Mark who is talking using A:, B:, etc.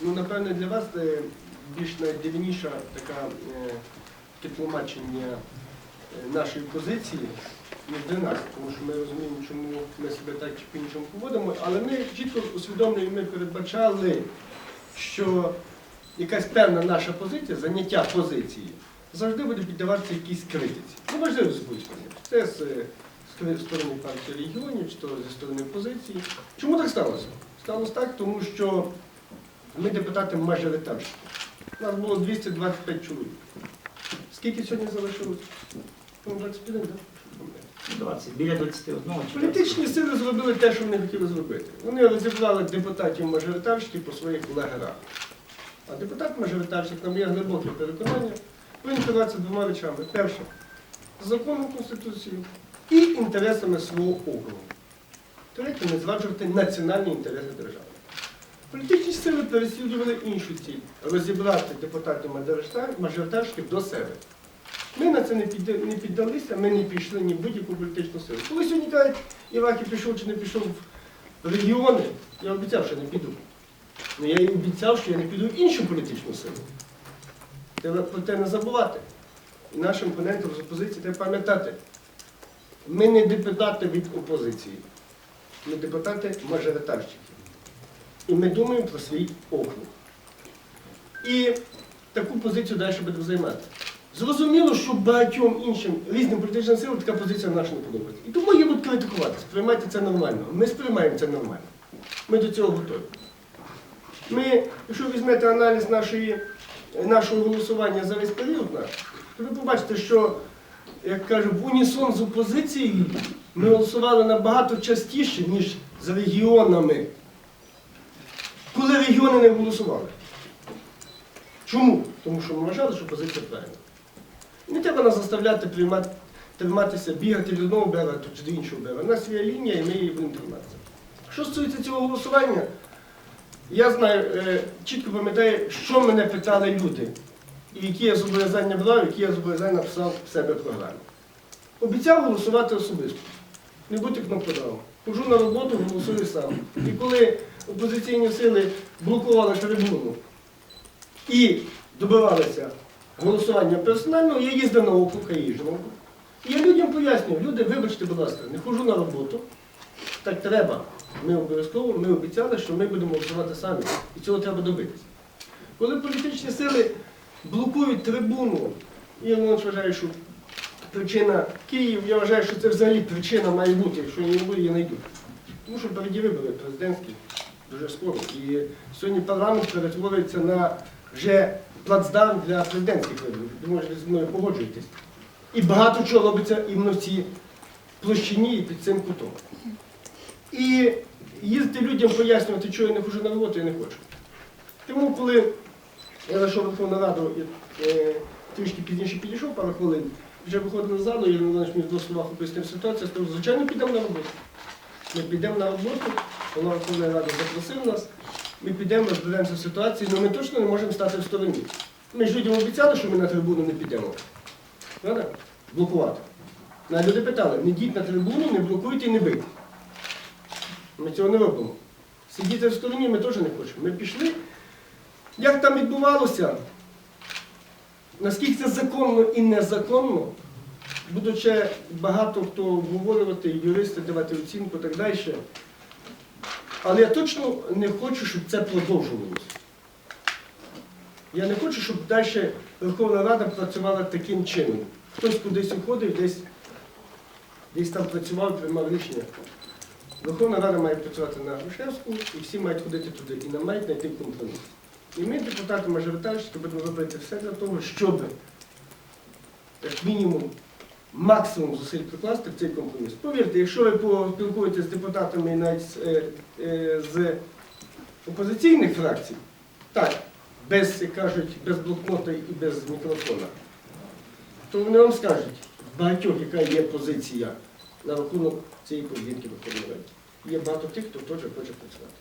A: Ну, напевне, для вас е, більш найдивніша така е, тлумачення е, нашої позиції, ніж для нас, тому що ми розуміємо, чому ми себе так чи по-іншому поводимо, але ми чітко усвідомлюємо, ми передбачали, що якась певна наша позиція, заняття позиції, завжди буде піддаватися якійсь критиці. Ну, важливо з будь сторони. Це з, сторони- партії регіонів, чи зі сторони позиції. Чому так сталося? Сталося так, тому що ми депутати мажоритарщики. У нас було 225 чоловік. Скільки сьогодні залишилось? Ну, 21, так?
B: 20, біля 21
A: Політичні сили зробили те, що вони хотіли зробити. Вони розібрали депутатів мажоритарщиків по своїх лагерах. А депутат-мажоритарщик, на моє глибоке переконання, повинен керуватися двома речами. Перше, законом Конституцією і інтересами свого округу. Третє, не зраджувати національні інтереси держави. Політичні сили переслідували іншу ціль розібрати депутатів мажоритарщиків до себе. Ми на це не, піддалися, ми не пішли ні в будь-яку політичну силу. Коли сьогодні кажуть, Івакі пішов чи не пішов в регіони, я обіцяв, що не піду. Ну я і обіцяв, що я не піду в іншу політичну силу. Треба про те не забувати. І нашим опонентам з опозиції треба пам'ятати. Ми не депутати від опозиції, ми депутати мажоритарщики. І ми думаємо про свій округ. І таку позицію далі будемо займати. Зрозуміло, що багатьом іншим різним політичним силам така позиція наша не подобається. І тому її будуть критикувати. Сприймайте це нормально. Ми сприймаємо це нормально. Ми до цього готові. Ми, якщо візьмете аналіз нашої, нашого голосування за весь період наш, то ви побачите, що, як кажуть, в унісон з опозицією ми голосували набагато частіше, ніж з регіонами. Коли регіони не голосували. Чому? Тому що ми вважали, що позиція правильна. Не треба нас заставляти триматися, бігати від одного берега чи до іншого берега. У нас є лінія, і ми її будемо триматися. Що стосується цього голосування, я знаю, е, чітко пам'ятаю, що мене питали люди, і які я зобов'язання брав, які я зобов'язання написав в себе в програмі. Обіцяв голосувати особисто, не бути кнопкодавом. Хожу на роботу, голосую сам. І коли опозиційні сили блокували трибуну і добивалися голосування персонального, я їздив на округ, я. І я людям пояснюю, люди, вибачте, будь ласка, не хожу на роботу. Так треба. Ми обов'язково, ми обіцяли, що ми будемо голосувати самі. І цього треба добитися. Коли політичні сили блокують трибуну, я вважає, що причина Київ, я вважаю, що це взагалі причина має бути, якщо її не буде, її знайдуть. Тому що впереді вибори президентські дуже скоро. І сьогодні парламент перетворюється на вже плацдарм для президентських виборів. Думаю, ви зі мною погоджуєтесь. І багато чого робиться іменно в цій площині і під цим кутом. І їздити людям пояснювати, чого я не хожу на роботу, я не хочу. Тому, коли я зайшов Верховну Раду і е, трішки пізніше підійшов, пару хвилин, вже виходив з залу, я Іванович мені двох словах описав ситуацію, сказав, звичайно, підемо на роботу. Ми підемо на роботу, голова Верховної Ради запросив нас, ми підемо, розберемося в ситуацію, але ми точно не можемо стати в стороні. Ми ж людям обіцяли, що ми на трибуну не підемо. Правда? Блокувати. А люди питали, не йдіть на трибуну, не блокуйте і не бийте. Ми цього не робимо. Сидіти в стороні ми теж не хочемо. Ми пішли. Як там відбувалося, наскільки це законно і незаконно, будуть ще багато хто обговорювати, юристи давати оцінку і так далі. Але я точно не хочу, щоб це продовжувалося. Я не хочу, щоб далі Верховна Рада працювала таким чином. Хтось кудись уходив, десь, десь там працював, приймав рішення. Верховна Рада має працювати на Грушевську, і всі мають ходити туди, і нам мають знайти компроміс. І ми, депутати мажоритарщики, будемо робити все для того, щоб, як мінімум, максимум зусиль прикласти в цей компроміс. Повірте, якщо ви поспілкуєтеся з депутатами і навіть з, е, е, з опозиційних фракцій, так, без, як кажуть, без блокнота і без мікрофона, то вони вам скажуть, багатьох, яка є позиція на рахунок цієї поведінки Верховної Ради. Є багато тих, хто теж хоче працювати.